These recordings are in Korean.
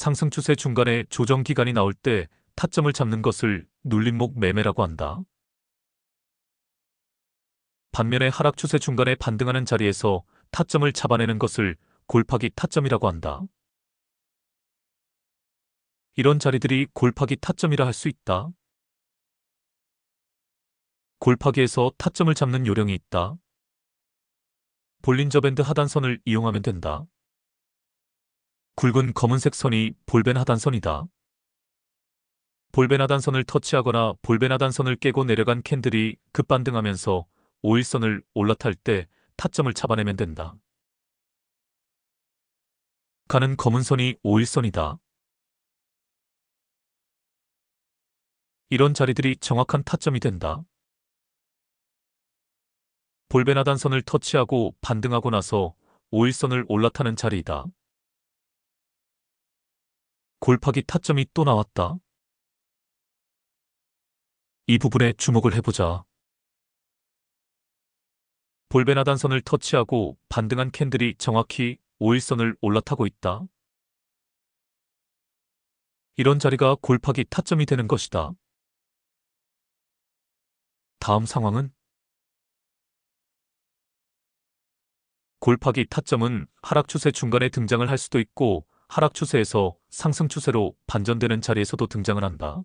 상승 추세 중간에 조정 기간이 나올 때 타점을 잡는 것을 눌림목 매매라고 한다. 반면에 하락 추세 중간에 반등하는 자리에서 타점을 잡아내는 것을 골파기 타점이라고 한다. 이런 자리들이 골파기 타점이라 할 수 있다. 골파기에서 타점을 잡는 요령이 있다. 볼린저 밴드 하단선을 이용하면 된다. 굵은 검은색 선이 볼벤 하단선이다. 볼벤 하단선을 터치하거나 볼벤 하단선을 깨고 내려간 캔들이 급반등하면서 5일선을 올라탈 때 타점을 잡아내면 된다. 가는 검은 선이 5일선이다. 이런 자리들이 정확한 타점이 된다. 볼벤 하단선을 터치하고 반등하고 나서 5일선을 올라타는 자리이다. 골파기 타점이 또 나왔다. 이 부분에 주목을 해보자. 볼벤 하단선을 터치하고 반등한 캔들이 정확히 5일선을 올라타고 있다. 이런 자리가 골파기 타점이 되는 것이다. 다음 상황은 골파기 타점은 하락 추세 중간에 등장을 할 수도 있고 하락 추세에서 상승 추세로 반전되는 자리에서도 등장을 한다.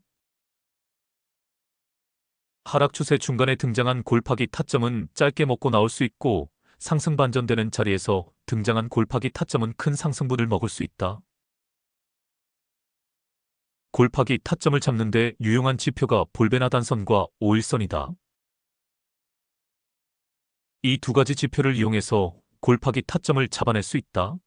하락 추세 중간에 등장한 골파기 타점은 짧게 먹고 나올 수 있고 상승 반전되는 자리에서 등장한 골파기 타점은 큰 상승분을 먹을 수 있다. 골파기 타점을 잡는데 유용한 지표가 볼벤 하단선과 5일선이다. 이 두 가지 지표를 이용해서 골파기 타점을 잡아낼 수 있다.